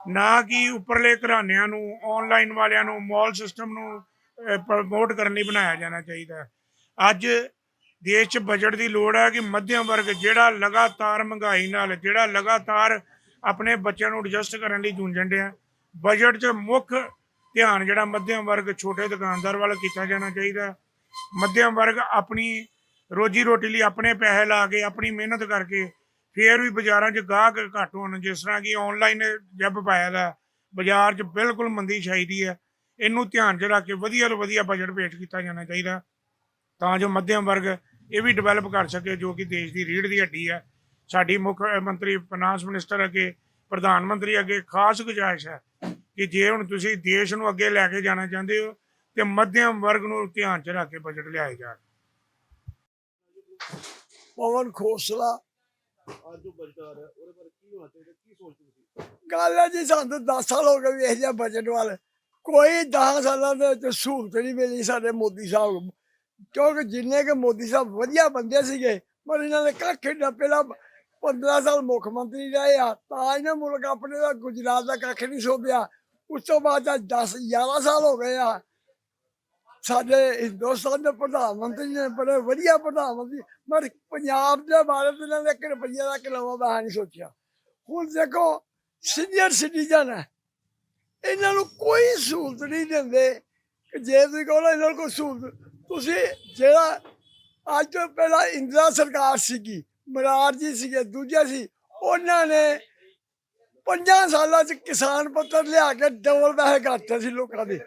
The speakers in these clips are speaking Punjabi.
ਨਾ ਕਿ ਉੱਪਰਲੇ ਘਰਾਣਿਆਂ ਨੂੰ ਆਨਲਾਈਨ ਵਾਲਿਆਂ ਨੂੰ ਮਾਲ ਸਿਸਟਮ ਨੂੰ ਪ੍ਰਮੋਟ ਕਰਨ ਲਈ ਬਣਾਇਆ ਜਾਣਾ ਚਾਹੀਦਾ ਅੱਜ ਦੇਸ਼ 'ਚ ਬਜਟ ਦੀ ਲੋੜ ਹੈ ਕਿ ਮੱਧਮ ਵਰਗ ਜਿਹੜਾ ਲਗਾਤਾਰ ਮਹਿੰਗਾਈ ਨਾਲ, ਜਿਹੜਾ ਲਗਾਤਾਰ ਆਪਣੇ ਬੱਚਿਆਂ ਨੂੰ ਐਡਜਸਟ ਕਰਨ ਲਈ ਜੂਝਣ ਡਿਆ ਬਜਟ 'ਚ ਮੁੱਖ ਧਿਆਨ ਜਿਹੜਾ ਮੱਧਮ ਵਰਗ, ਛੋਟੇ ਦੁਕਾਨਦਾਰ ਵੱਲ ਕੀਤਾ ਜਾਣਾ ਚਾਹੀਦਾ ਹੈ। ਮੱਧਮ ਵਰਗ ਆਪਣੀ ਰੋਜੀ ਰੋਟੀ ਲਈ ਆਪਣੇ ਪੈਸੇ ਲਾ ਕੇ, ਆਪਣੀ ਮਿਹਨਤ ਕਰਕੇ ਫੇਰ ਵੀ ਬਾਜ਼ਾਰਾਂ 'ਚ ਗਾਹਕ ਘੱਟ ਹੋਣ, ਜਿਸ ਤਰ੍ਹਾਂ ਕਿ ਆਨਲਾਈਨ ਜੱਬ ਪਾਇਆ ਦਾ, ਬਾਜ਼ਾਰ 'ਚ ਬਿਲਕੁਲ ਮੰਦੀ ਛਾਈਦੀ ਹੈ। ਇਹਨੂੰ ਧਿਆਨ 'ਚ ਰੱਖ ਕੇ ਵਧੀਆ ਤੋਂ ਵਧੀਆ ਬਜਟ ਪੇਸ਼ ਕੀਤਾ ਜਾਣਾ ਚਾਹੀਦਾ। ਤਾਂ ਜੋ ਮੱਧਮ ਵਰਗ ਇਹ ਵੀ ਡਿਵੈਲਪ ਕਰ ਸਕੇ, ਜੋ ਕਿ ਦੇਸ਼ ਦੀ ਰੀੜ ਦੀ ਹੱਡੀ ਹੈ। ਸਾਡੀ ਮੁੱਖ ਮੰਤਰੀ ਫਾਈਨਾਂਸ ਮਿਨਿਸਟਰ ਅੱਗੇ, ਪ੍ਰਧਾਨ ਮੰਤਰੀ ਅੱਗੇ ਖਾਸ ਗੁਜਾਇਸ਼ ਹੈ ਕਿ ਜੇ ਹੁਣ ਤੁਸੀਂ ਦੇਸ਼ ਨੂੰ ਅੱਗੇ ਲੈ ਕੇ ਜਾਣਾ ਚਾਹੁੰਦੇ ਹੋ, ਤੇ ਮੱਧਮ ਵਰਗ ਨੂੰ ਧਿਆਨ 'ਚ ਰੱਖ ਕੇ ਬਜਟ ਲਿਆਏ ਜਾਣ। ਪਵਨ ਖੋਸਲਾ ਅੱਜ ਜੋ ਬਜਟ ਆ ਉਹਦੇ ਬਾਰੇ ਕੀ ਹੋਣਾ ਚਾਹੀਦਾ, ਕੀ ਸੋਚਦੇ ਤੁਸੀਂ? ਗੱਲ ਹੈ ਜੀ, ਸਾਨੂੰ 10 ਸਾਲ ਹੋ ਗਏ ਵੇਖ ਲਿਆ ਬਜਟ ਵੱਲ। ਕੋਈ 10 ਸਾਲਾਂ ਦੇ ਵਿੱਚ ਸਹੂਲਤ ਨਹੀਂ ਮਿਲੀ ਸਾਡੇ ਮੋਦੀ ਸਾਹਿਬ ਨੂੰ। ਕਿਉਂਕਿ ਜਿੰਨੇ ਕਿ ਮੋਦੀ ਸਾਹਿਬ ਵਧੀਆ ਬੰਦੇ ਸੀਗੇ, ਪਰ ਇਹਨਾਂ ਨੇ ਕੱਖ ਨਾ ਪਹਿਲਾਂ 15 ਸਾਲ ਮੁੱਖ ਮੰਤਰੀ ਰਹੇ ਆ, ਤਾਂ ਇਹਨਾਂ ਮੁਲਕ ਆਪਣੇ ਦਾ, ਗੁਜਰਾਤ ਦਾ ਕੱਖ ਨਹੀਂ ਸੋਧਿਆ ਉਸ ਤੋਂ ਬਾਅਦ ਅੱਜ 10 11 ਸਾਲ ਹੋ ਗਏ ਆ। ਸਾਡੇ ਹਿੰਦੁਸਤਾਨ ਦੇ ਪ੍ਰਧਾਨ ਮੰਤਰੀ ਨੇ ਬੜੇ ਵਧੀਆ ਪ੍ਰਧਾਨ ਮੰਤਰੀ, ਪਰ ਪੰਜਾਬ ਦੇ ਬਾਰੇ ਤਾਂ ਇਹਨਾਂ ਨੇ ਇੱਕ ਰੁਪਈਆ ਦਾ ਕਿਲੋਵਾ ਮੈਂ ਨਹੀਂ ਸੋਚਿਆ। ਹੁਣ ਦੇਖੋ ਸੀਨੀਅਰ ਸਿਟੀਜ਼ਨ ਹੈ। ਇਹਨਾਂ ਨੂੰ ਕੋਈ ਸਹੂਲਤ ਨਹੀਂ ਦਿੰਦੇ ਕਿ ਜੇ ਤੁਸੀਂ ਕਹੋ ਨਾ ਇਹਨਾਂ ਨੂੰ ਕੋਈ ਸਹੂਲਤ, ਤੁਸੀਂ ਜਿਹੜਾ ਅੱਜ ਤੋਂ ਪਹਿਲਾਂ ਇੰਦਰਾ ਸਰਕਾਰ ਸੀਗੀ, ਮਰਾਰ ਜੀ ਸੀਗੇ, ਦੂਜਾ ਸੀ, ਉਹਨਾਂ ਨੇ ਪੰਜਾਂ ਸਾਲਾਂ ਚ ਕਿਸਾਨ ਪੱਤਰ ਲਿਆ ਕੇ ਡਬਲ ਪੈਸੇ ਕਰਤੇ ਸੀ ਲੋਕਾਂ ਦੇ।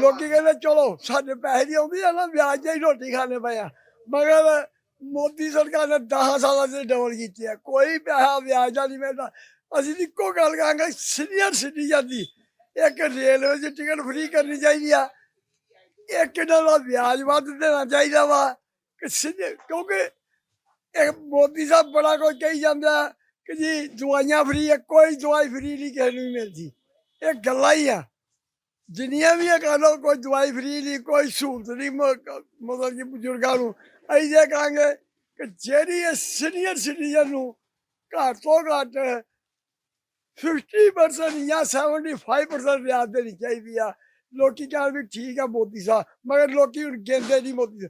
ਲੋਕੀ ਕਹਿੰਦੇ, ਚਲੋ, ਸਾਡੇ ਪੈਸੇ ਦੀ ਆਉਂਦੀ ਆ ਨਾ, ਵਿਆਜ ਤੇ ਹੀ ਰੋਟੀ ਖਾਣੇ ਪਏ ਆ। ਮਗਰ ਮੋਦੀ ਸਰਕਾਰ ਨੇ 10 ਸਾਲਾਂ ਚ ਡਬਲ ਕੀਤੀ ਆ। ਕੋਈ ਪੈਸਾ ਵਿਆਜ ਦਾ ਨਹੀਂ ਮਿਲਦਾ। ਅਸੀਂ ਇੱਕੋ ਗੱਲ ਕਹਾਂਗੇ ਸੀਨੀਅਰ ਸਿਟੀਜ਼ਨ ਦੀ ਇੱਕ ਰੇਲਵੇ 'ਚ ਟਿਕਟ ਫ੍ਰੀ ਕਰਨੀ ਚਾਹੀਦੀ ਆ। ਇੱਕ ਇਹਨਾਂ ਦਾ ਵਿਆਜ ਵੱਧ ਦੇਣਾ ਚਾਹੀਦਾ ਵਾ। ਕਿਉਂਕਿ ਇੱਕ ਮੋਦੀ ਸਾਹਿਬ ਬੜਾ ਕੁਝ ਕਹੀ ਜਾਂਦਾ ਕਿ ਜੀ, ਦਵਾਈਆਂ ਫ੍ਰੀ ਹੈ ਕੋਈ ਦਵਾਈ ਫ੍ਰੀ ਨਹੀਂ, ਕਿਸੇ ਨੂੰ ਮਿਲਦੀ। ਇਹ ਗੱਲਾਂ ਹੀ ਆ। ਜਿੰਨੀਆਂ ਵੀ ਇਹ ਕਰ ਲਓ ਕੋਈ ਦਵਾਈ ਫਰੀ ਨਹੀਂ, ਕੋਈ ਸਹੂਲਤ ਨਹੀਂ ਮਤਲਬ ਕਿ ਬਜ਼ੁਰਗਾਂ ਨੂੰ, ਅਸੀਂ ਜੇ ਕਹਾਂਗੇ ਕਿ ਜਿਹੜੀ ਇਹ ਸੀਨੀਅਰ ਸਿਟੀਜ਼ਨ ਨੂੰ ਘੱਟ ਤੋਂ ਘੱਟ 50% ਜਾਂ 75% ਰਿਆਤ ਦੇਣੀ ਚਾਹੀਦੀ ਆ। ਲੋਕੀ ਕਹਿੰਦੇ ਵੀ ਠੀਕ ਆ ਮੋਦੀ ਸਾਹਿਬ, ਮਗਰ ਲੋਕੀ ਹੁਣ ਗੇਂਦੇ ਨਹੀਂ ਮੋਦੀ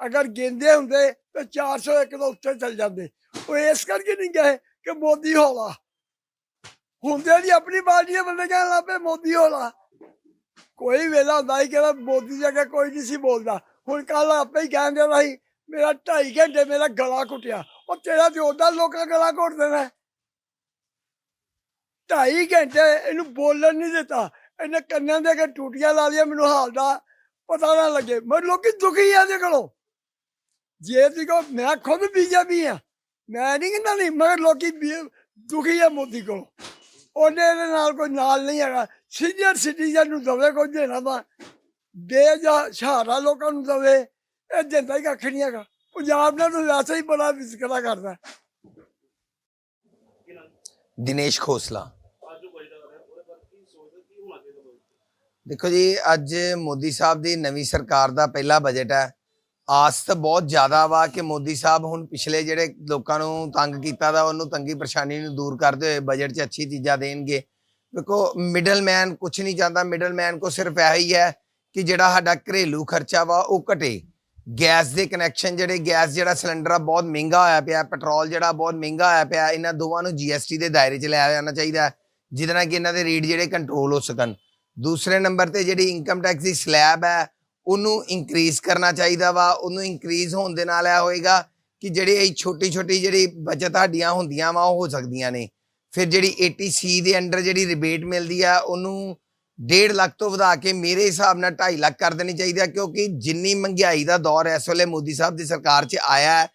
ਅਗਰ ਗੇਂਦੇ ਹੁੰਦੇ ਤਾਂ 401 ਤੋਂ ਉੱਤੇ ਚੱਲ ਜਾਂਦੇ। ਉਹ ਇਸ ਕਰਕੇ ਨਹੀਂ ਗਏ ਕਿ ਮੋਦੀ ਹੋਲਾ। ਹੁੰਦੇ ਜੀ ਆਪਣੀ ਪਾਰਟੀ ਬੰਦੇ ਕਹਿਣ ਲੱਗ ਪਏ ਮੋਦੀ ਹੋਲਾ। ਕੋਈ ਵੇਲਾ ਹੁੰਦਾ ਹੀ ਕਹਿੰਦਾ ਮੋਦੀ ਜਗ੍ਹਾ ਕੋਈ ਨਹੀਂ ਸੀ ਬੋਲਦਾ। ਹੁਣ ਕੱਲ ਆਪੇ ਹੀ ਕਹਿੰਦੇ ਰਹੀ ਮੇਰਾ 2.5 ਘੰਟੇ ਮੇਰਾ ਗਲਾ ਘੁੱਟਿਆ। ਉਹ ਤੇਰਾ ਤੇ ਉਹਦਾ ਲੋਕਾਂ ਗਲਾ ਘੁੱਟ ਦੇਣਾ। ਢਾਈ ਘੰਟੇ ਇਹਨੂੰ ਬੋਲਣ ਨਹੀਂ ਦਿੱਤਾ। ਇਹਨੇ ਕੰਨਾਂ ਦੇ ਅੱਗੇ ਟੂਟੀਆਂ ਲਾ ਲਿਆ ਮੈਨੂੰ ਹਾਲ ਦਾ ਪਤਾ ਨਾ ਲੱਗੇ। ਮੈਂ ਲੋਕੀ ਦੁਖੀ ਆ ਦੇ ਕੋਲੋਂ। ਜੇ ਦੀ ਕੋ, ਮੈਂ ਖੁਦ ਬੀਜੇਪੀ ਆ। ਮੈਂ ਨਹੀਂ ਕਹਿੰਦਾ ਨਹੀਂ, ਮਗਰ ਲੋਕੀ ਦੁਖੀ ਆ ਮੋਦੀ ਕੋਲੋਂ। ਉਹਨੇ ਇਹਦੇ ਨਾਲ ਕੋਈ ਨਾਲ ਨਹੀਂ ਹੈਗਾ। ਸੀਨੀਅਰ ਸਿਟੀਜ਼ਨ ਨੂੰ ਦਵੇ ਕੋਈ ਦੇਣਾ ਵਾ। ਦੇ ਜਾਂ ਸਹਾਰਾ ਲੋਕਾਂ ਨੂੰ ਦਵੇ। ਇਹ ਦਿੰਦਾ ਹੀ ਕੱਖ ਨਹੀਂ ਹੈਗਾ। ਪੰਜਾਬ ਨਾਲ ਤਾਂ ਵੈਸੇ ਹੀ ਬੜਾ ਵਿਤਕਰਾ ਕਰਦਾ। ਦਿਨੇਸ਼ ਖੋਸਲਾ। ਦੇਖੋ ਜੀ ਅੱਜ ਮੋਦੀ ਸਾਹਿਬ ਦੀ ਨਵੀਂ ਸਰਕਾਰ ਦਾ ਪਹਿਲਾ ਬਜਟ ਹੈ। ਆਸ ਤਾਂ ਬਹੁਤ ਜ਼ਿਆਦਾ ਵਾ ਕਿ ਮੋਦੀ ਸਾਹਿਬ ਹੁਣ ਪਿਛਲੇ ਜਿਹੜੇ ਲੋਕਾਂ ਨੂੰ ਤੰਗ ਕੀਤਾ ਦਾ ਉਹਨੂੰ ਤੰਗੀ ਪਰੇਸ਼ਾਨੀ ਨੂੰ ਦੂਰ ਕਰਦੇ ਹੋਏ ਬਜਟ 'ਚ ਅੱਛੀ ਚੀਜ਼ਾਂ ਦੇਣਗੇ। ਦੇਖੋ ਮਿਡਲਮੈਨ ਕੁਝ ਨਹੀਂ ਚਾਹੁੰਦਾ ਮਿਡਲਮੈਨ ਕੋ ਸਿਰਫ ਇਹ ਹੀ ਹੈ ਕਿ ਜਿਹੜਾ ਸਾਡਾ ਘਰੇਲੂ ਖਰਚਾ ਵਾ, ਉਹ ਘਟੇ। ਗੈਸ ਦੇ ਕਨੈਕਸ਼ਨ ਜਿਹੜੇ, ਗੈਸ ਜਿਹੜਾ ਸਿਲੰਡਰ ਆ, ਬਹੁਤ ਮਹਿੰਗਾ ਹੋਇਆ ਪਿਆ, ਪੈਟਰੋਲ ਜਿਹੜਾ ਬਹੁਤ ਮਹਿੰਗਾ ਹੋਇਆ ਪਿਆ, ਇਹਨਾਂ ਦੋਵਾਂ ਨੂੰ ਜੀਐਸਟੀ ਦੇ ਦਾਇਰੇ 'ਚ ਲਿਆਇਆ ਜਾਣਾ ਚਾਹੀਦਾ ਜਿਹਦੇ ਨਾਲ ਕਿ ਇਹਨਾਂ ਦੇ ਰੇਟ ਜਿਹੜੇ ਕੰਟਰੋਲ ਹੋ ਸਕਣ। ਦੂਸਰੇ ਨੰਬਰ ਤੇ ਜਿਹੜੀ ਇਨਕਮ ਟੈਕਸ ਦੀ ਸਲੈਬ ਹੈ ਉਹਨੂੰ ਇਨਕਰੀਜ਼ ਕਰਨਾ ਚਾਹੀਦਾ ਵਾ, ਉਹਨੂੰ ਇਨਕਰੀਜ਼ ਹੋਣ ਦੇ ਨਾਲ ਇਹ ਹੋਏਗਾ ਕਿ ਜਿਹੜੀ ਇਹ ਛੋਟੀ ਛੋਟੀ ਜਿਹੜੀ ਬਚਤ ਸਾਡੀਆਂ ਹੁੰਦੀਆਂ ਵਾ, ਉਹ ਹੋ ਸਕਦੀਆਂ ਨੇ। ਫਿਰ ਜਿਹੜੀ 80C ਦੇ ਅੰਡਰ ਜਿਹੜੀ ਰਿਬੇਟ ਮਿਲਦੀ ਆ, ਉਹਨੂੰ 1.5 ਲੱਖ ਤੋਂ ਵਧਾ ਕੇ ਮੇਰੇ ਹਿਸਾਬ ਨਾਲ 2.5 ਲੱਖ ਕਰ ਦੇਣੀ ਚਾਹੀਦੀ ਆ, ਕਿਉਂਕਿ ਜਿੰਨੀ ਮਹਿੰਗਾਈ ਦਾ ਦੌਰ ਇਸ ਵੇਲੇ ਮੋਦੀ ਸਾਹਿਬ ਦੀ ਸਰਕਾਰ 'ਚ ਆਇਆ ਹੈ,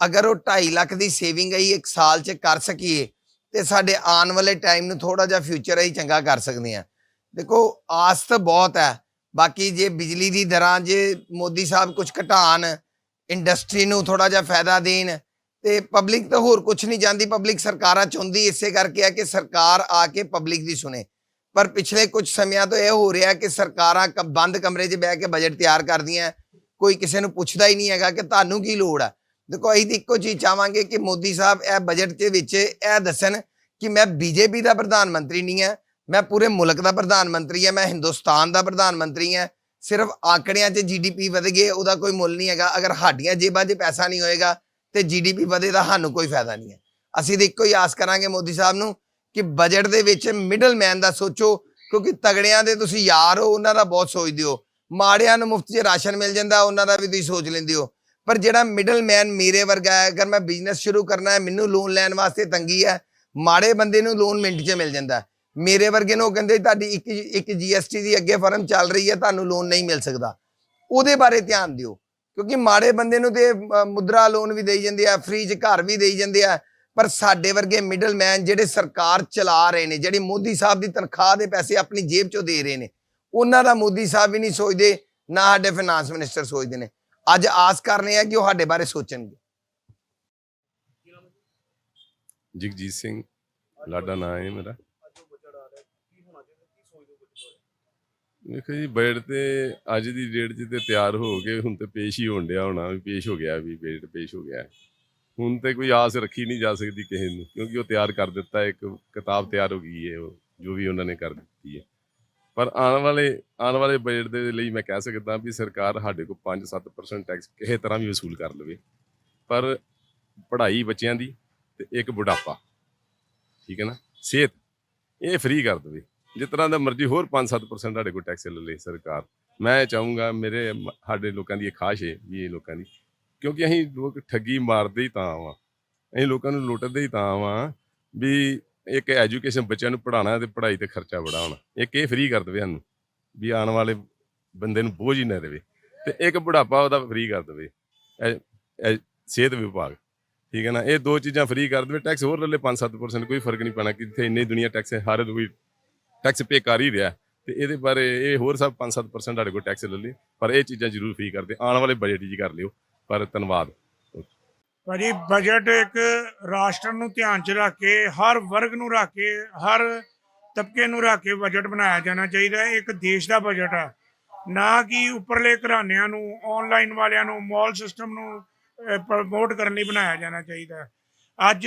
ਅਗਰ ਉਹ 2.5 ਲੱਖ ਦੀ ਸੇਵਿੰਗ ਅਸੀਂ ਇੱਕ ਸਾਲ 'ਚ ਕਰ ਸਕੀਏ, ਤੇ ਸਾਡੇ ਆਉਣ ਵਾਲੇ ਟਾਈਮ ਨੂੰ ਥੋੜਾ ਜਿਹਾ ਫਿਊਚਰ ਅਸੀਂ ਚੰਗਾ ਕਰ ਸਕਦੇ ਆ ਦੇਖੋ, ਆਸ ਤਾਂ ਬਹੁਤ ਹੈ ਬਾਕੀ ਜੇ ਬਿਜਲੀ ਦੀ ਦਰਾਂ ਜੇ ਮੋਦੀ ਸਾਹਿਬ ਕੁਝ ਘਟਾਣ ਇੰਡਸਟਰੀ ਨੂੰ ਥੋੜਾ ਜਿਹਾ ਫਾਇਦਾ ਦੇਣ, ਤੇ ਪਬਲਿਕ ਤਾਂ ਹੋਰ ਕੁਝ ਨਹੀਂ ਜਾਂਦੀ ਪਬਲਿਕ ਸਰਕਾਰਾਂ ਚਾਹੁੰਦੀ ਇਸੇ ਕਰਕੇ ਹੈ ਕਿ ਸਰਕਾਰ ਆ ਕੇ ਪਬਲਿਕ ਦੀ ਸੁਣੇ। ਪਰ ਪਿਛਲੇ ਕੁਝ ਸਮਿਆਂ ਤੋਂ ਇਹ ਹੋ ਰਿਹਾ ਕਿ ਸਰਕਾਰਾਂ ਕ- ਬੰਦ ਕਮਰੇ 'ਚ ਬਹਿ ਕੇ ਬਜਟ ਤਿਆਰ ਕਰਦੀਆਂ, ਕੋਈ ਕਿਸੇ ਨੂੰ ਪੁੱਛਦਾ ਹੀ ਨਹੀਂ ਹੈਗਾ ਕਿ ਤੁਹਾਨੂੰ ਕੀ ਲੋੜ ਹੈ ਦੇਖੋ, ਅਸੀਂ ਤਾਂ ਇੱਕੋ ਚੀਜ਼ ਚਾਹਾਂਗੇ ਕਿ ਮੋਦੀ ਸਾਹਿਬ ਇਹ ਬਜਟ ਦੇ ਵਿੱਚ ਇਹ ਦੱਸਣ ਕਿ ਮੈਂ ਬੀਜੇਪੀ ਦਾ ਪ੍ਰਧਾਨ ਮੰਤਰੀ ਨਹੀਂ ਹਾਂ ਮੈਂ ਪੂਰੇ ਮੁਲਕ ਦਾ ਪ੍ਰਧਾਨ ਮੰਤਰੀ ਹਾਂ, ਮੈਂ ਹਿੰਦੁਸਤਾਨ ਦਾ ਪ੍ਰਧਾਨ ਮੰਤਰੀ ਹਾਂ। ਸਿਰਫ ਆਂਕੜਿਆਂ 'ਚ ਜੀਡੀਪੀ ਵਧ ਗਏ, ਉਹਦਾ ਕੋਈ ਮੁੱਲ ਨਹੀਂ ਹੈਗਾ। ਅਗਰ ਸਾਡੀਆਂ ਜੇਬਾਂ 'ਚ ਪੈਸਾ ਨਹੀਂ ਹੋਏਗਾ, ਤੇ ਜੀਡੀਪੀ ਵਧੇ ਤਾਂ ਸਾਨੂੰ ਕੋਈ ਫਾਇਦਾ ਨਹੀਂ ਹੈ। ਅਸੀਂ ਤਾਂ ਇੱਕੋ ਹੀ ਆਸ ਕਰਾਂਗੇ ਮੋਦੀ ਸਾਹਿਬ ਨੂੰ ਕਿ ਬਜਟ ਦੇ ਵਿੱਚ ਮਿਡਲ ਮੈਨ ਦਾ ਸੋਚੋ, ਕਿਉਂਕਿ ਤਗੜਿਆਂ ਦੇ ਤੁਸੀਂ ਯਾਰ ਹੋ, ਉਹਨਾਂ ਦਾ ਬਹੁਤ ਸੋਚਦੇ ਹੋ। ਮਾੜਿਆਂ ਨੂੰ ਮੁਫਤ 'ਚ ਰਾਸ਼ਨ ਮਿਲ ਜਾਂਦਾ, ਉਹਨਾਂ ਦਾ ਵੀ ਤੁਸੀਂ ਸੋਚ ਲੈਂਦੇ ਹੋ। ਪਰ ਜਿਹੜਾ ਮਿਡਲ ਮੈਨ ਮੇਰੇ ਵਰਗਾ ਹੈ, ਅਗਰ ਮੈਂ ਬਿਜ਼ਨਸ ਸ਼ੁਰੂ ਕਰਨਾ ਹੈ, ਮੈਨੂੰ ਲੋਨ ਲੈਣ ਵਾਸਤੇ ਤੰਗੀ ਹੈ, ਮਾੜੇ ਬੰਦੇ ਨੂੰ ਲੋਨ ਮਿੰਟ 'ਚ ਮਿਲ ਜਾਂਦਾ। ਮੇਰੇ ਵਰਗੇ ਨੂੰ ਕਹਿੰਦੇ ਤੁਹਾਡੀ ਇੱਕ ਇੱਕ ਜੀਐਸਟੀ ਦੀ ਅੱਗੇ ਫਰਮ ਚੱਲ ਰਹੀ ਹੈ, ਤੁਹਾਨੂੰ ਲੋਨ ਨਹੀਂ ਮਿਲ ਸਕਦਾ। ਉਹਦੇ ਬਾਰੇ ਧਿਆਨ ਦਿਓ, ਕਿਉਂਕਿ ਮਾੜੇ ਬੰਦੇ ਨੂੰ ਤੇ ਮੁਦਰਾ ਲੋਨ ਵੀ ਦੇਈ ਜਾਂਦੇ ਆ ਫ੍ਰੀ 'ਚ ਘਰ ਵੀ ਦੇਈ ਜਾਂਦੇ ਆ, ਪਰ ਸਾਡੇ ਵਰਗੇ ਮਿਡਲ ਜਿਹੜੇ ਸਰਕਾਰ ਚਲਾ ਰਹੇ ਨੇ, ਜਿਹੜੇ ਮੋਦੀ ਸਾਹਿਬ ਦੀ ਤਨਖਾਹ ਦੇ ਪੈਸੇ ਆਪਣੀ ਜੇਬ 'ਚੋਂ ਦੇ ਰਹੇ ਨੇ, ਉਹਨਾਂ ਦਾ ਮੋਦੀ ਸਾਹਿਬ ਵੀ ਨਹੀਂ ਸੋਚਦੇ, ਨਾ ਸਾਡੇ ਫਾਈਨਾਂਸ ਮਿਨਿਸਟਰ ਸੋਚਦੇ ਨੇ। ਅੱਜ ਆਸ ਕਰਨੇ ਆ ਕਿ ਉਹ ਸਾਡੇ ਬਾਰੇ ਸੋਚਣਗੇ। ਜਗਜੀਤ ਸਿੰਘ, ਲਾਡਾ ਨਾਂ ਹੈ ਮੇਰਾ ਅੱਜ ਉਹ ਬਜਟ ਆ ਰਿਹਾ ਕੀ ਹੋਣਾ ਚਾਹੀਦਾ ਹੋ ਬਜਟ ਜੀ ਬਜਟ ਤੇ ਅੱਜ ਦੀ ਡੇਟ 'ਚ ਤੇ ਤਿਆਰ ਹੋ ਕੇ ਹੁਣ ਤੇ ਪੇਸ਼ ਹੀ ਹੋਣ ਡਿਆ ਹੋਣਾ ਵੀ ਪੇਸ਼ ਹੋ ਗਿਆ ਵੀ ਬਜਟ ਪੇਸ਼ ਹੋ ਗਿਆ। ਹੁਣ ਤੇ ਕੋਈ ਆਸ ਰੱਖੀ ਨਹੀਂ ਜਾ ਸਕਦੀ ਕਿਸੇ ਨੂੰ, ਕਿਉਂਕਿ ਉਹ ਤਿਆਰ ਕਰ ਦਿੱਤਾ, ਇੱਕ ਕਿਤਾਬ ਤਿਆਰ ਹੋ ਗਈ ਹੈ ਉਹ, ਜੋ ਵੀ ਉਹਨਾਂ ਨੇ ਕਰ ਦਿੱਤੀ ਹੈ। ਪਰ ਆਉਣ ਵਾਲੇ ਆਉਣ ਵਾਲੇ ਬਜਟ ਦੇ ਲਈ ਮੈਂ ਕਹਿ ਸਕਦਾ ਵੀ ਸਰਕਾਰ ਸਾਡੇ ਕੋਲ 5-7% ਟੈਕਸ ਕਿਸੇ ਤਰ੍ਹਾਂ ਵੀ ਵਸੂਲ ਕਰ ਲਵੇ। ਪਰ ਪੜ੍ਹਾਈ ਬੱਚਿਆਂ ਦੀ ਤੇ ਇੱਕ ਬੁਢਾਪਾ, ਠੀਕ ਹੈ ਨਾ? ਸਿਹਤ, ਇਹ ਫ੍ਰੀ ਕਰ ਦੇਵੇ। ਜਿਸ ਤਰ੍ਹਾਂ ਦਾ ਮਰਜ਼ੀ ਹੋਰ 5-7% ਸਾਡੇ ਕੋਲ ਟੈਕਸ ਲੈ ਲੇ ਸਰਕਾਰ। ਮੈਂ ਚਾਹੂੰਗਾ ਮੇਰੇ ਸਾਡੇ ਲੋਕਾਂ ਦੀ ਇਹ ਖਾਸ਼ ਹੈ ਵੀ ਇਹ ਲੋਕਾਂ ਦੀ, ਕਿਉਂਕਿ ਅਸੀਂ ਲੋਕ ਠੱਗੀ ਮਾਰਦੇ ਹੀ ਤਾਂ ਵਾਂ। ਅਸੀਂ ਲੋਕਾਂ ਨੂੰ ਲੁੱਟਦੇ ਹੀ ਤਾਂ ਵਾਂ ਵੀ ਇੱਕ ਐਜੂਕੇਸ਼ਨ ਬੱਚਿਆਂ ਨੂੰ ਪੜਾਉਣਾ ਤੇ ਪੜ੍ਹਾਈ ਤੇ ਖਰਚਾ ਬੜਾ ਹੋਣਾ। ਇੱਕ ਇਹ ਫ੍ਰੀ ਕਰ ਦੇਵੇ ਸਾਨੂੰ ਵੀ ਆਉਣ ਵਾਲੇ ਬੰਦੇ ਨੂੰ ਬੋਝ ਹੀ ਨਾ ਦੇਵੇ ਤੇ ਇੱਕ ਬੁਢਾਪਾ ਉਹਦਾ ਫ੍ਰੀ ਕਰ ਦੇਵੇ ਇਹ- ਇਹ ਸਿਹਤ ਵਿਭਾਗ। ਠੀਕ ਹੈ ਨਾ? ਇਹ ਦੋ ਚੀਜ਼ਾਂ ਫ੍ਰੀ ਕਰ ਦੇਵੇ ਟੈਕਸ ਹੋਰ ਲੈ ਲੈ 5-7% ਕੋਈ ਫ਼ਰਕ ਨਹੀਂ ਪੈਣਾ ਕਿ ਜਿੱਥੇ ਇੰਨੀ ਦੁਨੀਆ ਟੈਕਸ ਹੈ, ਹਰ ਕੋਈ ਟੈਕਸ ਪੇ ਕਰ ਹੀ ਰਿਹਾ ਤੇ ਇਹਦੇ ਬਾਰੇ ਇਹ ਹੋਰ ਸਭ 5-7% ਸਾਡੇ ਕੋਲ ਟੈਕਸ ਲੈ ਲਈ। ਪਰ ਇਹ ਚੀਜ਼ਾਂ ਜ਼ਰੂਰ ਫ੍ਰੀ ਕਰਦੇ ਆਉਣ ਵਾਲੇ ਬਜਟ 'ਚ ਕਰ ਲਿਓ। ਪਰ ਧੰਨਵਾਦ। ਭਾਜੀ ਬਜਟ ਇੱਕ ਰਾਸ਼ਟਰ ਨੂੰ ਧਿਆਨ 'ਚ ਰੱਖ ਕੇ, ਹਰ ਵਰਗ ਨੂੰ ਰੱਖ ਕੇ, ਹਰ ਤਬਕੇ ਨੂੰ ਰੱਖ ਕੇ ਬਜਟ ਬਣਾਇਆ ਜਾਣਾ ਚਾਹੀਦਾ ਹੈ। ਇੱਕ ਦੇਸ਼ ਦਾ ਬਜਟ ਆ। ਨਾ ਕਿ ਉੱਪਰਲੇ ਘਰਾਣਿਆਂ ਨੂੰ ਆਨਲਾਈਨ ਵਾਲਿਆਂ ਨੂੰ ਮਾਲ ਸਿਸਟਮ ਨੂੰ ਪ੍ਰਮੋਟ ਕਰਨ ਲਈ ਬਣਾਇਆ ਜਾਣਾ ਚਾਹੀਦਾ ਅੱਜ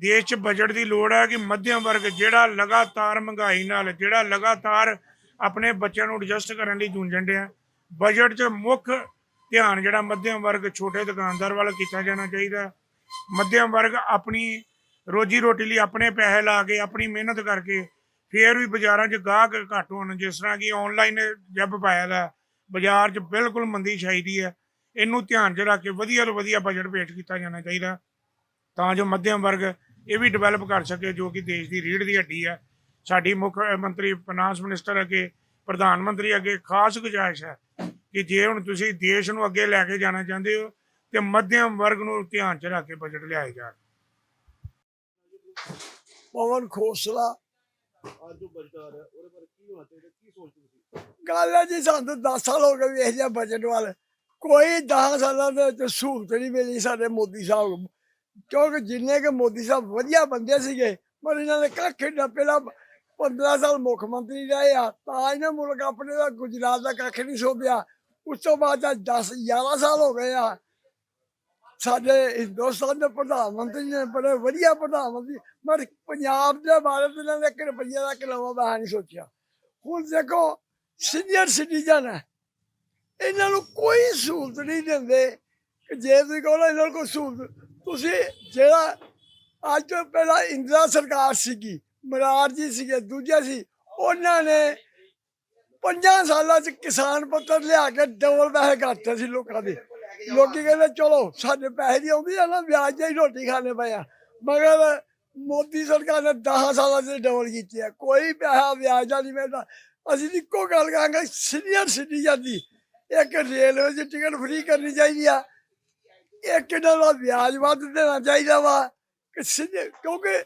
ਦੇਸ਼ 'ਚ ਬਜਟ ਦੀ ਲੋੜ ਹੈ ਕਿ ਮੱਧਮ ਵਰਗ ਜਿਹੜਾ ਲਗਾਤਾਰ ਮਹਿੰਗਾਈ ਨਾਲ, ਜਿਹੜਾ ਲਗਾਤਾਰ ਆਪਣੇ ਬੱਚਿਆਂ ਨੂੰ ਐਡਜਸਟ ਕਰਨ ਲਈ ਜੂਝਣ ਡਿਆ, ਬਜਟ 'ਚ ਮੁੱਖ ਧਿਆਨ ਜਿਹੜਾ ਮੱਧਮ ਵਰਗ ਛੋਟੇ ਦੁਕਾਨਦਾਰ ਵੱਲ ਕੀਤਾ ਜਾਣਾ ਚਾਹੀਦਾ ਹੈ। ਮੱਧਮ ਵਰਗ ਆਪਣੀ ਰੋਜੀ ਰੋਟੀ ਲਈ ਆਪਣੇ ਪੈਸੇ ਲਾ ਕੇ, ਆਪਣੀ ਮਿਹਨਤ ਕਰਕੇ ਫੇਰ ਵੀ ਬਾਜ਼ਾਰਾਂ 'ਚ ਗਾਹਕ ਘੱਟ ਹੋਣ, ਜਿਸ ਤਰ੍ਹਾਂ ਕਿ ਆਨਲਾਈਨ ਜੱਬ ਪਾਇਆ ਦਾ, ਬਾਜ਼ਾਰ 'ਚ ਬਿਲਕੁਲ ਮੰਦੀ ਛਾਈ ਦੀ ਹੈ ਇਹਨੂੰ ਧਿਆਨ 'ਚ ਰੱਖ ਕੇ ਵਧੀਆ ਤੋਂ ਵਧੀਆ ਬਜਟ ਪੇਸ਼ ਕੀਤਾ ਜਾਣਾ ਚਾਹੀਦਾ ਤਾਂ ਜੋ ਮੱਧਮ ਵਰਗ ਇਹ ਵੀ ਡਿਵੈਲਪ ਕਰ ਸਕੇ ਜੋ ਕਿ ਦੇਸ਼ ਦੀ ਰੀੜ੍ਹ ਦੀ ਹੱਡੀ ਹੈ। ਸਾਡੀ ਮੁੱਖ ਮੰਤਰੀ ਫਾਈਨਾਂਸ ਮਿਨਿਸਟਰ ਅੱਗੇ ਪ੍ਰਧਾਨ ਮੰਤਰੀ ਅੱਗੇ ਖਾਸ ਗੁਜ਼ਾਰਿਸ਼ ਹੈ ਕਿ ਜੇ ਹੁਣ ਤੁਸੀਂ ਦੇਸ਼ ਨੂੰ ਅੱਗੇ ਲੈ ਕੇ ਜਾਣਾ ਚਾਹੁੰਦੇ ਹੋ ਤੇ ਮੱਧਮ ਵਰਗ ਨੂੰ ਧਿਆਨ 'ਚ ਰੱਖ ਕੇ ਬਜਟ ਲਿਆਏ ਜਾਣ। ਪਵਨ ਖੋਸਲਾ। ਅੱਜ ਜੋ ਬਜਟ ਆ ਰਿਹਾ ਉਹਦੇ ਬਾਰੇ ਕੀ ਹੋਣਾ ਚਾਹੀਦਾ ਕੀ ਸੋਚਦੇ ਤੁਸੀਂ? ਗੱਲ ਹੈ ਜੀ ਸਾਨੂੰ 10 ਸਾਲ ਹੋ ਗਏ ਵੇਖ ਲਿਆ ਬਜਟ ਵੱਲ। ਕੋਈ 10 ਸਾਲਾਂ ਦੇ ਵਿੱਚ ਸਹੂਲਤ ਨਹੀਂ ਮਿਲੀ ਸਾਡੇ ਮੋਦੀ ਸਾਹਿਬ ਨੂੰ। ਕਿਉਂਕਿ ਜਿੰਨੇ ਕਿ ਮੋਦੀ ਸਾਹਿਬ ਵਧੀਆ ਬੰਦੇ ਸੀਗੇ, ਪਰ ਇਹਨਾਂ ਨੇ ਕੱਖ ਨਾ ਪਹਿਲਾਂ 15 ਸਾਲ ਮੁੱਖ ਮੰਤਰੀ ਰਹੇ ਆ, ਤਾਂ ਇਹਨਾਂ ਮੁਲਕ ਆਪਣੇ ਦਾ ਗੁਜਰਾਤ ਦਾ ਕੱਖ ਨਹੀਂ ਸੋਧਿਆ ਉਸ ਤੋਂ ਬਾਅਦ ਅੱਜ 10 11 ਸਾਲ ਹੋ ਗਏ ਆ। ਸਾਡੇ ਹਿੰਦੁਸਤਾਨ ਦੇ ਪ੍ਰਧਾਨ ਮੰਤਰੀ ਨੇ ਬੜੇ ਵਧੀਆ ਪ੍ਰਧਾਨ ਮੰਤਰੀ, ਪਰ ਪੰਜਾਬ ਦੇ ਬਾਰੇ ਇਹਨਾਂ ਨੇ ਇੱਕ ਰੁਪਈਆ ਦਾ ਕਿਲੋਵਾ ਮੈਂ ਨਹੀਂ ਸੋਚਿਆ। ਹੁਣ ਦੇਖੋ ਸੀਨੀਅਰ ਸਿਟੀਜ਼ਨ ਹੈ। ਇਹਨਾਂ ਨੂੰ ਕੋਈ ਸਹੂਲਤ ਨਹੀਂ ਦਿੰਦੇ। ਕਿ ਜੇ ਤੁਸੀਂ ਕਹੋ ਇਹਨਾਂ ਨੂੰ ਕੋਈ ਸਹੂਲਤ ਤੁਸੀਂ ਜਿਹੜਾ ਅੱਜ ਤੋਂ ਪਹਿਲਾਂ ਇੰਦਰਾ ਸਰਕਾਰ ਸੀਗੀ ਮਰਾਰ ਜੀ ਸੀਗੇ, ਦੂਜੇ ਸੀ, ਉਹਨਾਂ ਨੇ ਪੰਜਾਂ ਸਾਲਾਂ ਚ ਕਿਸਾਨ ਪੱਤਰ ਲਿਆ ਕੇ ਡਬਲ ਪੈਸੇ ਕਰਤੇ ਸੀ ਲੋਕਾਂ ਦੇ। ਲੋਕੀ ਕਹਿੰਦੇ, ਚਲੋ, ਸਾਡੇ ਪੈਸੇ ਦੀ ਆਉਂਦੀ ਆ ਨਾ, ਵਿਆਜ ਤੇ ਹੀ ਰੋਟੀ ਖਾਣੇ ਪਏ ਆ। ਮਗਰ ਮੋਦੀ ਸਰਕਾਰ ਨੇ 10 ਸਾਲਾਂ ਚ ਡਬਲ ਕੀਤੀ ਹੈ ਕੋਈ ਪੈਸਾ, ਵਿਆਜ ਦਾ ਨਹੀਂ ਮਿਲਦਾ ਅਸੀਂ ਇੱਕੋ ਗੱਲ ਕਹਾਂਗੇ ਸੀਨੀਅਰ ਸਿਟੀਜ਼ਨ ਦੀ ਇੱਕ ਰੇਲਵੇ 'ਚ ਟਿਕਟ ਫ੍ਰੀ ਕਰਨੀ ਚਾਹੀਦੀ ਆ। ਇੱਕ ਇਹਨਾਂ ਦਾ ਵਿਆਜ ਵੱਧ ਦੇਣਾ ਚਾਹੀਦਾ ਵਾ। ਕਿ senior- ਕਿਉਂਕਿ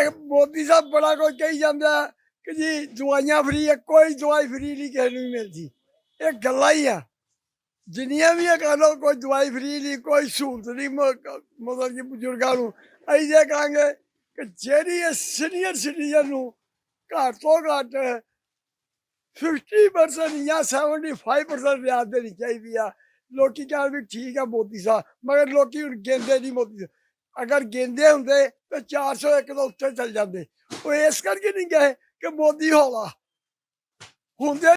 ਇਹ ਮੋਦੀ ਸਾਹਿਬ ਬੜਾ ਕੁਝ ਕਹੀ ਜਾਂਦਾ ਕਿ ਜੀ ਦਵਾਈਆਂ ਫ੍ਰੀ ਹੈ ਕੋਈ ਦਵਾਈ ਫ੍ਰੀ ਨਹੀਂ ਕਿਸੇ ਨੂੰ ਵੀ ਮਿਲਦੀ। ਇਹ ਗੱਲਾਂ ਹੀ ਆ। ਜਿੰਨੀਆਂ ਵੀ ਇਹ ਕਹਿ ਲਓ, ਕੋਈ ਦਵਾਈ ਫ੍ਰੀ ਨਹੀਂ, ਕੋਈ ਸਹੂਲਤ ਨਹੀਂ ਮ- ਮਤਲਬ ਕਿ ਬਜ਼ੁਰਗਾਂ ਨੂੰ। ਅਸੀਂ ਇਹ ਕਹਾਂਗੇ ਕਿ ਜਿਹੜੀ ਇਹ ਸੀਨੀਅਰ ਸਿਟੀਜ਼ਨ ਨੂੰ ਘੱਟ ਤੋਂ ਘੱਟ 50% ਜਾਂ 75% ਵਿਆਜ ਦੇਣੀ ਚਾਹੀਦੀ ਆ। ਲੋਕੀ ਕਹਿੰਦੇ ਵੀ ਠੀਕ ਆ ਮੋਦੀ ਸਾਹਿਬ, ਮਗਰ ਲੋਕੀ ਹੁਣ ਗਿੰਦੇ ਨਹੀਂ ਮੋਦੀ ਸਾਹਿਬ। ਅਗਰ ਗੇਂਦੇ ਹੁੰਦੇ ਤਾਂ 401 ਤੋਂ ਉੱਤੇ ਚੱਲ ਜਾਂਦੇ ਉਹ ਇਸ ਕਰਕੇ ਨਹੀਂ ਗਏ ਕਿ ਮੋਦੀ ਹੌਲਾ ਹੁੰਦੇ